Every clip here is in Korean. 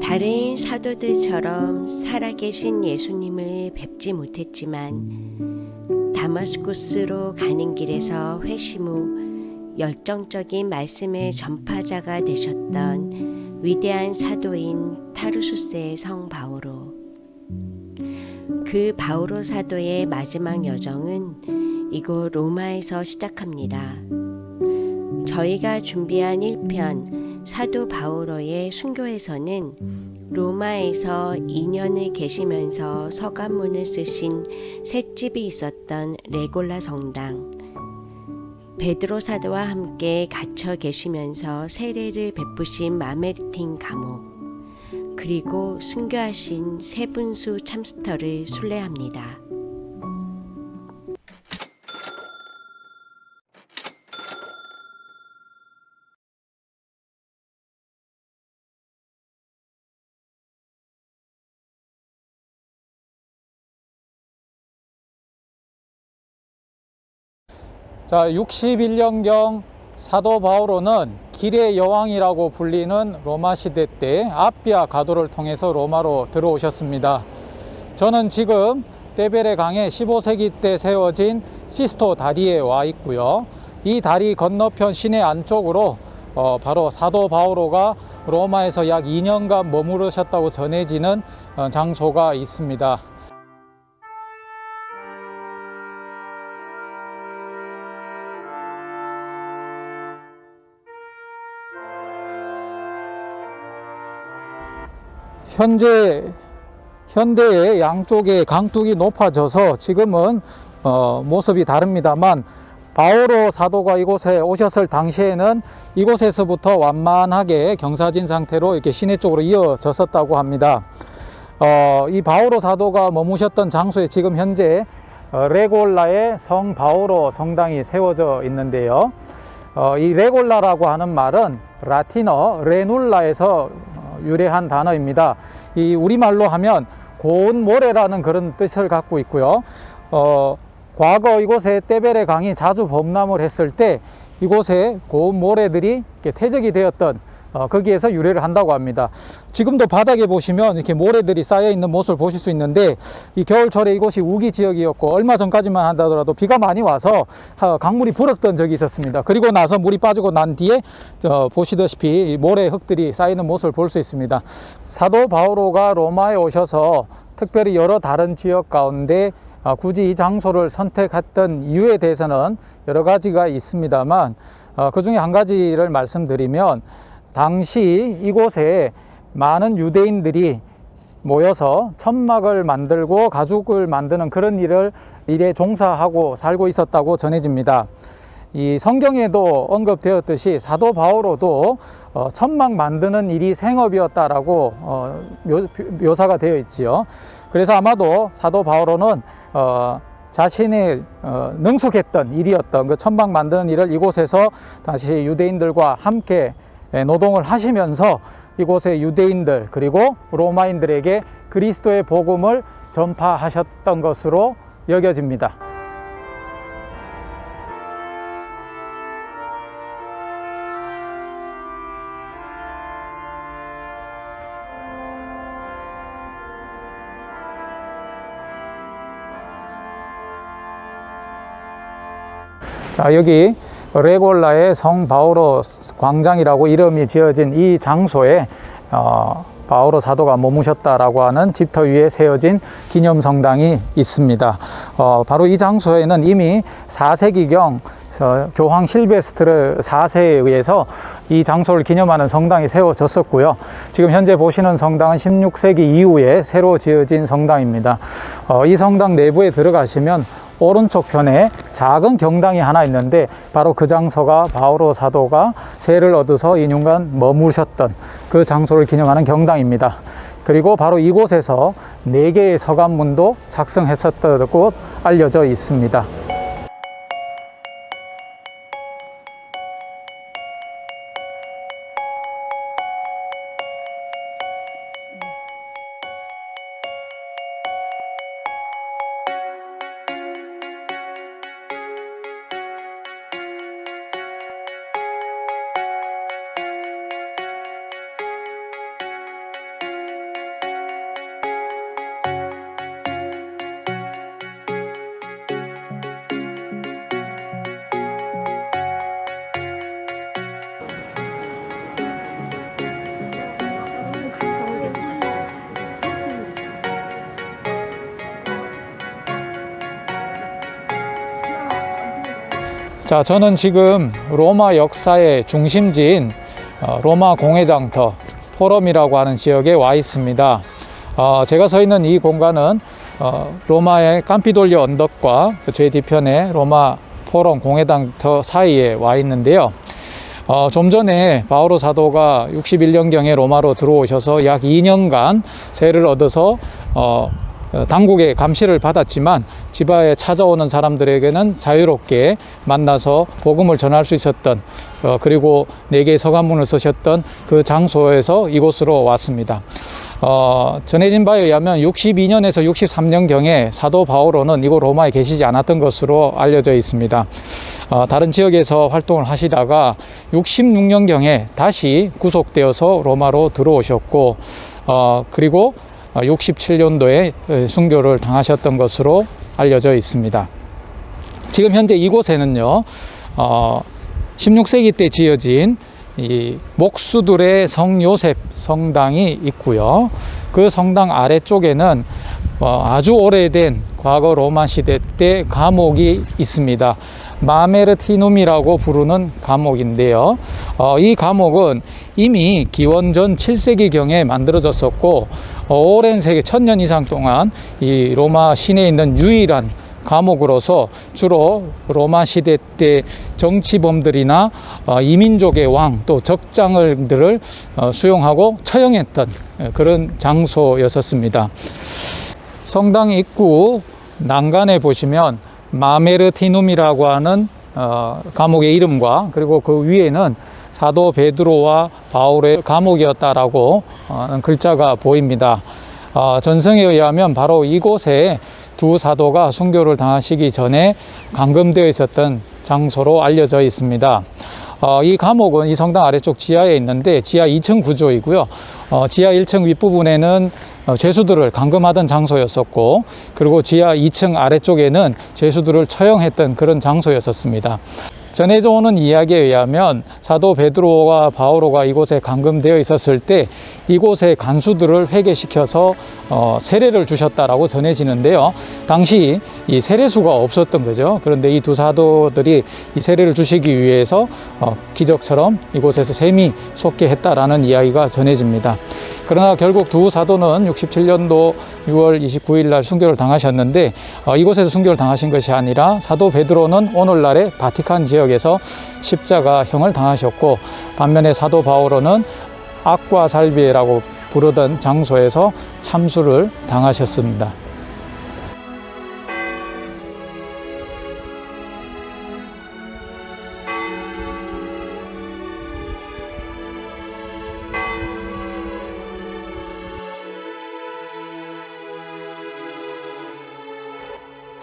다른 사도들처럼 살아계신 예수님을 뵙지 못했지만 다마스쿠스로 가는 길에서 회심 후 열정적인 말씀의 전파자가 되셨던 위대한 사도인 타르수스의 성 바오로. 그 바오로 사도의 마지막 여정은 이곳 로마에서 시작합니다. 저희가 준비한 1편 사도 바오로의 순교에서는 로마에서 2년을 계시면서 서간문을 쓰신 셋집이 있었던 레골라 성당, 베드로 사도와 함께 갇혀 계시면서 세례를 베푸신 마메르틴 감옥, 그리고 순교하신 세분수 참스터를 순례합니다. 자, 61년경 사도 바오로는 길의 여왕이라고 불리는 로마 시대 때 아피아 가도를 통해서 로마로 들어오셨습니다. 저는 지금 테베레 강의 15세기 때 세워진 시스토 다리에 와 있고요. 이 다리 건너편 시내 안쪽으로 어, 바로 사도 바오로가 로마에서 약 2년간 머무르셨다고 전해지는 어, 장소가 있습니다. 현재 현대의 양쪽에 강둑이 높아져서 지금은 어, 모습이 다릅니다만 바오로 사도가 이곳에 오셨을 당시에는 이곳에서부터 완만하게 경사진 상태로 이렇게 시내 쪽으로 이어졌었다고 합니다. 어, 이 바오로 사도가 머무셨던 장소에 지금 현재 어, 레골라의 성 바오로 성당이 세워져 있는데요. 어, 이 레골라라고 하는 말은 라틴어 레눌라에서 어, 유래한 단어입니다. 이 우리말로 하면 고운 모래라는 그런 뜻을 갖고 있고요. 어, 과거 이곳에 떼베레 강이 자주 범람을 했을 때 이곳에 고운 모래들이 퇴적이 되었던 어, 거기에서 유래를 한다고 합니다. 지금도 바닥에 보시면 이렇게 모래들이 쌓여 있는 모습을 보실 수 있는데 이 겨울철에 이곳이 우기 지역이었고 얼마 전까지만 한다더라도 비가 많이 와서 어, 강물이 불었던 적이 있었습니다. 그리고 나서 물이 빠지고 난 뒤에 저 보시다시피 이 모래 흙들이 쌓이는 모습을 볼 수 있습니다. 사도 바오로가 로마에 오셔서 특별히 여러 다른 지역 가운데 아, 굳이 이 장소를 선택했던 이유에 대해서는 여러 가지가 있습니다만 어, 그 중에 한 가지를 말씀드리면 당시 이곳에 많은 유대인들이 모여서 천막을 만들고 가죽을 만드는 그런 일을 일에 종사하고 살고 있었다고 전해집니다. 이 성경에도 언급되었듯이 사도 바오로도 어, 천막 만드는 일이 생업이었다라고 어, 묘, 묘사가 되어 있지요. 그래서 아마도 사도 바오로는 어, 자신의 어, 능숙했던 일이었던 그 천막 만드는 일을 이곳에서 다시 유대인들과 함께 예, 노동을 하시면서 이곳의 유대인들 그리고 로마인들에게 그리스도의 복음을 전파하셨던 것으로 여겨집니다. 자, 여기 레골라의 성 바오로 광장이라고 이름이 지어진 이 장소에 어, 바오로 사도가 머무셨다라고 하는 집터 위에 세워진 기념 성당이 있습니다. 어, 바로 이 장소에는 이미 4세기경 어, 교황 실베스트르 4세에 의해서 이 장소를 기념하는 성당이 세워졌었고요. 지금 현재 보시는 성당은 16세기 이후에 새로 지어진 성당입니다. 어, 이 성당 내부에 들어가시면 오른쪽 편에 작은 경당이 하나 있는데 바로 그 장소가 바오로 사도가 세를 얻어서 2년간 머무셨던 그 장소를 기념하는 경당입니다. 그리고 바로 이곳에서 네 개의 서간문도 작성했었다고 알려져 있습니다. 자, 저는 지금 로마 역사의 중심지인 어, 로마 공회장터 포럼이라고 하는 지역에 와 있습니다. 어, 제가 서 있는 이 공간은 어, 로마의 깜피돌리오 언덕과 그제 뒤편에 로마 포럼 공회장터 사이에 와 있는데요. 어, 좀 전에 바오로 사도가 61년경에 로마로 들어오셔서 약 2년간 세를 얻어서 어, 어, 당국의 감시를 받았지만 지바에 찾아오는 사람들에게는 자유롭게 만나서 복음을 전할 수 있었던 어, 그리고 네 개의 서간문을 쓰셨던 그 장소에서 이곳으로 왔습니다. 어, 전해진 바에 의하면 62년에서 63년경에 사도 바오로는 이곳 로마에 계시지 않았던 것으로 알려져 있습니다. 어, 다른 지역에서 활동을 하시다가 66년경에 다시 구속되어서 로마로 들어오셨고 어, 그리고 67년도에 순교를 당하셨던 것으로 알려져 있습니다. 지금 현재 이곳에는요, 어, 16세기 때 지어진 이 목수들의 성 요셉 성당이 있고요. 그 성당 아래쪽에는 어, 아주 오래된 과거 로마 시대 때 감옥이 있습니다. 마메르티눔이라고 부르는 감옥인데요. 어, 이 감옥은 이미 기원전 7세기경에 만들어졌었고 어, 오랜 세계 천년 이상 동안 이 로마 시내에 있는 유일한 감옥으로서 주로 로마 시대 때 정치범들이나 어, 이민족의 왕 또 적장들을 어, 수용하고 처형했던 그런 장소였었습니다. 성당 입구 난간에 보시면 마메르티눔이라고 하는 어, 감옥의 이름과 그리고 그 위에는 사도 베드로와 바울의 감옥이었다라고 하는 글자가 보입니다. 어, 전승에 의하면 바로 이곳에 두 사도가 순교를 당하시기 전에 감금되어 있었던 장소로 알려져 있습니다. 어, 이 감옥은 이 성당 아래쪽 지하에 있는데 지하 2층 구조이고요. 어, 지하 1층 윗부분에는 어, 죄수들을 감금하던 장소였었고 그리고 지하 2층 아래쪽에는 죄수들을 처형했던 그런 장소였었습니다. 전해져 오는 이야기에 의하면 사도 베드로와 바오로가 이곳에 감금되어 있었을 때 이곳의 간수들을 회개시켜서 어, 세례를 주셨다라고 전해지는데요. 당시 이 세례수가 없었던 거죠. 그런데 이 두 사도들이 이 세례를 주시기 위해서 어, 기적처럼 이곳에서 셈이 솟게 했다라는 이야기가 전해집니다. 그러나 결국 두 사도는 67년도 6월 29일 날 순교를 당하셨는데 어, 이곳에서 순교를 당하신 것이 아니라 사도 베드로는 오늘날의 바티칸 지역에서 십자가형을 당하셨고 반면에 사도 바오로는 악과 살비에라고 부르던 장소에서 참수를 당하셨습니다.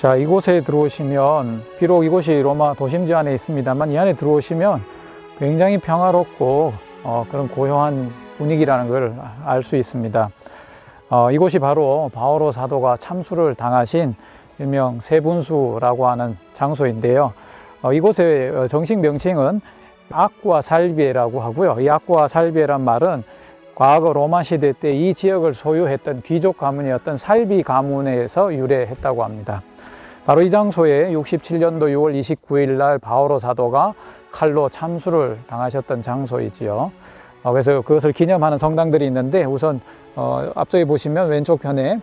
자, 이곳에 들어오시면 비록 이곳이 로마 도심지 안에 있습니다만 이 안에 들어오시면 굉장히 평화롭고 어, 그런 고요한 분위기라는 걸 알 수 있습니다. 어, 이곳이 바로 바오로 사도가 참수를 당하신 일명 세분수라고 하는 장소인데요. 어, 이곳의 정식 명칭은 악과 살비에라고 하고요. 이 악과 살비에란 말은 과거 로마 시대 때 이 지역을 소유했던 귀족 가문이었던 살비 가문에서 유래했다고 합니다. 바로 이 장소에 67년도 6월 29일 날 바오로 사도가 칼로 참수를 당하셨던 장소이지요. 어, 그래서 그것을 기념하는 성당들이 있는데 우선 어, 앞쪽에 보시면 왼쪽 편에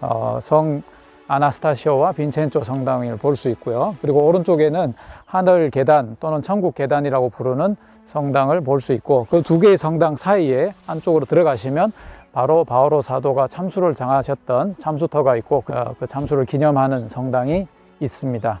어, 성 아나스타시오와 빈첸조 성당을 볼 수 있고요. 그리고 오른쪽에는 하늘 계단 또는 천국 계단이라고 부르는 성당을 볼 수 있고 그 두 개의 성당 사이에 안쪽으로 들어가시면 바로 바오로 사도가 참수를 당하셨던 참수터가 있고 그, 그 참수를 기념하는 성당이 있습니다.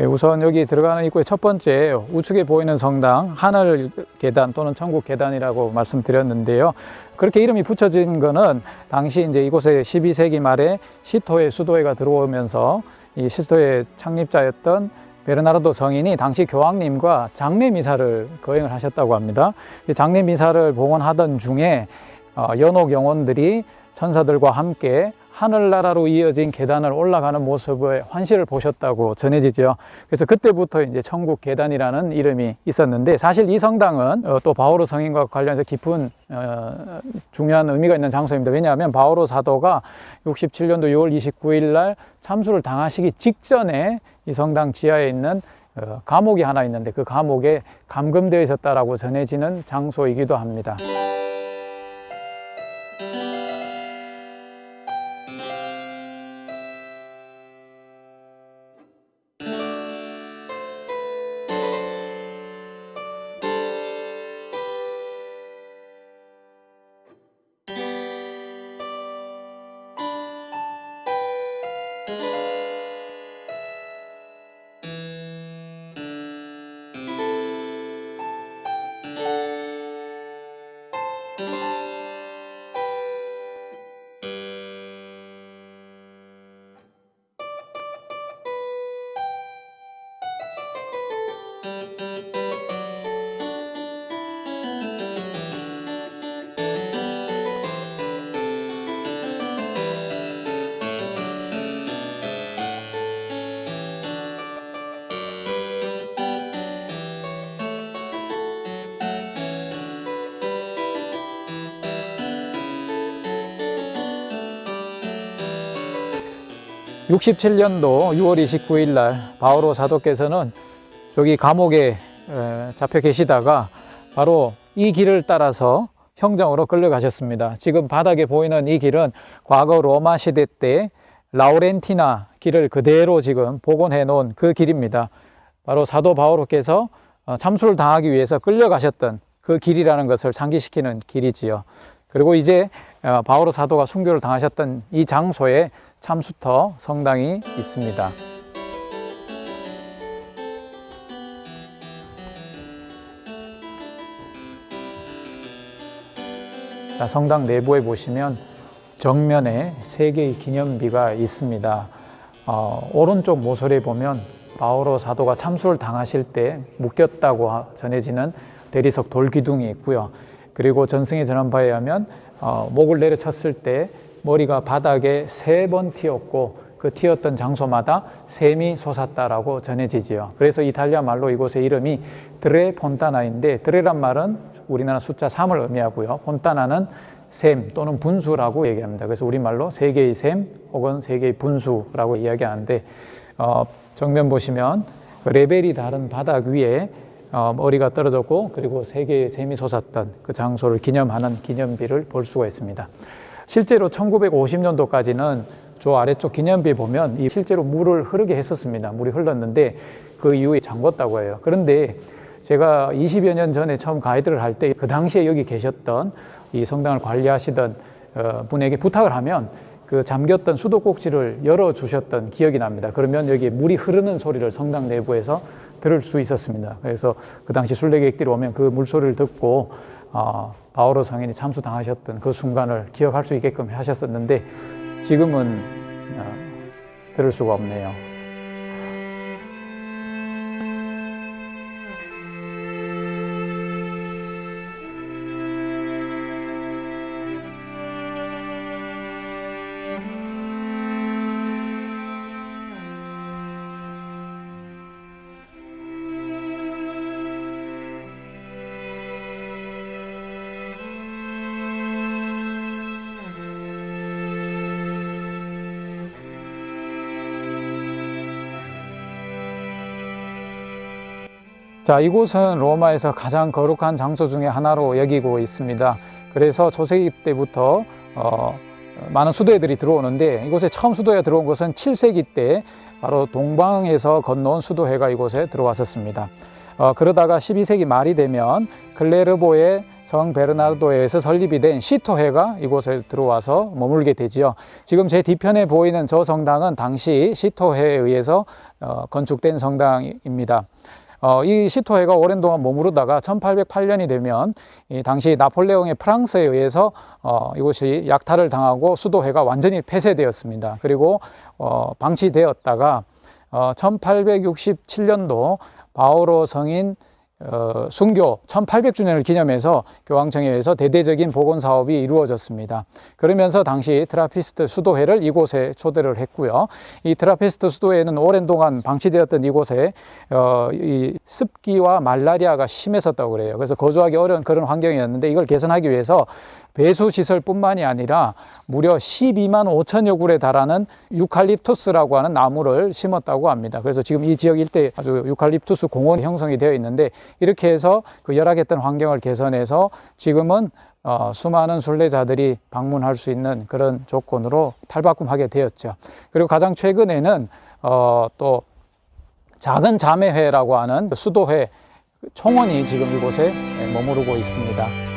예, 우선 여기 들어가는 입구의 첫 번째 우측에 보이는 성당 하늘 계단 또는 천국 계단이라고 말씀드렸는데요. 그렇게 이름이 붙여진 거는 당시 이제 이곳에 12세기 말에 시토의 수도회가 들어오면서 이 시토의 창립자였던 베르나르도 성인이 당시 교황님과 장례 미사를 거행을 하셨다고 합니다. 장례 미사를 봉헌하던 중에 어, 연옥 영혼들이 천사들과 함께 하늘나라로 이어진 계단을 올라가는 모습의 환시를 보셨다고 전해지죠. 그래서 그때부터 이제 천국 계단이라는 이름이 있었는데 사실 이 성당은 어, 또 바오로 성인과 관련해서 깊은 어, 중요한 의미가 있는 장소입니다. 왜냐하면 바오로 사도가 67년도 6월 29일 날 참수를 당하시기 직전에 이 성당 지하에 있는 어, 감옥이 하나 있는데 그 감옥에 감금되어 있었다라고 전해지는 장소이기도 합니다. (67년도 6월 29일 날 바오로 사도께서는 여기 감옥에 에, 잡혀 계시다가 바로 이 길을 따라서 형정으로 끌려가셨습니다. 지금 바닥에 보이는 이 길은 과거 로마 시대 때 라우렌티나 길을 그대로 지금 복원해 놓은 그 길입니다. 바로 사도 바오로께서 어, 참수를 당하기 위해서 끌려가셨던 그 길이라는 것을 상기시키는 길이지요. 그리고 이제 어, 바오로 사도가 순교를 당하셨던 이 장소에 참수터 성당이 있습니다. 자, 성당 내부에 보시면 정면에 세 개의 기념비가 있습니다. 어, 오른쪽 모서리에 보면 바오로 사도가 참수를 당하실 때 묶였다고 하- 전해지는 대리석 돌기둥이 있고요. 그리고 전승에 전한 바에 의하면 어, 목을 내려쳤을 때 머리가 바닥에 세 번 튀었고 그 튀었던 장소마다 샘이 솟았다라고 전해지지요. 그래서 이탈리아 말로 이곳의 이름이 드레 폰타나인데 드레란 말은 우리나라 숫자 3을 의미하고요. 폰타나는 샘 또는 분수라고 얘기합니다. 그래서 우리말로 세 개의 샘 혹은 세 개의 분수라고 이야기하는데 어, 정면 보시면 그 레벨이 다른 바닥 위에 어, 머리가 떨어졌고 그리고 세 개의 샘이 솟았던 그 장소를 기념하는 기념비를 볼 수가 있습니다. 실제로 1950년도까지는 저 아래쪽 기념비에 보면 이 실제로 물을 흐르게 했었습니다. 물이 흘렀는데 그 이후에 잠궜다고 해요. 그런데 제가 20여 년 전에 처음 가이드를 할 때 그 당시에 여기 계셨던 이 성당을 관리하시던 어, 분에게 부탁을 하면 그 잠겼던 수도꼭지를 열어 주셨던 기억이 납니다. 그러면 여기 물이 흐르는 소리를 성당 내부에서 들을 수 있었습니다. 그래서 그 당시 순례객들이 오면 그 물소리를 듣고 어, 바오로 성인이 참수당하셨던 그 순간을 기억할 수 있게끔 하셨었는데 지금은 어, 들을 수가 없네요. 자, 이곳은 로마에서 가장 거룩한 장소 중에 하나로 여기고 있습니다. 그래서 초세기 때부터 어, 많은 수도회들이 들어오는데 이곳에 처음 수도회가 들어온 것은 7세기 때 바로 동방에서 건너온 수도회가 이곳에 들어왔었습니다. 어, 그러다가 12세기 말이 되면 클레르보의 성 베르나르도에서 설립이 된 시토회가 이곳에 들어와서 머물게 되지요. 지금 제 뒤편에 보이는 저 성당은 당시 시토회에 의해서 어, 건축된 성당입니다. 어, 이 시토회가 오랜 동안 머무르다가 1808년이 되면 이 당시 나폴레옹의 프랑스에 의해서 어, 이곳이 약탈을 당하고 수도회가 완전히 폐쇄되었습니다. 그리고 어, 방치되었다가 어, 1867년도 바오로 성인 어, 순교 1800주년을 기념해서 교황청에서 대대적인 복원 사업이 이루어졌습니다. 그러면서 당시 트라피스트 수도회를 이곳에 초대를 했고요. 이 트라피스트 수도회는 오랜 동안 방치되었던 이곳에 어, 이 습기와 말라리아가 심했었다고 그래요. 그래서 거주하기 어려운 그런 환경이었는데 이걸 개선하기 위해서 배수 시설뿐만이 아니라 무려 12만 5천여 굴에 달하는 유칼립투스라고 하는 나무를 심었다고 합니다. 그래서 지금 이 지역 일대 아주 유칼립투스 공원이 형성이 되어 있는데 이렇게 해서 그 열악했던 환경을 개선해서 지금은 어, 수많은 순례자들이 방문할 수 있는 그런 조건으로 탈바꿈하게 되었죠. 그리고 가장 최근에는 어, 또 작은 자매회라고 하는 수도회 총원이 지금 이곳에 머무르고 있습니다.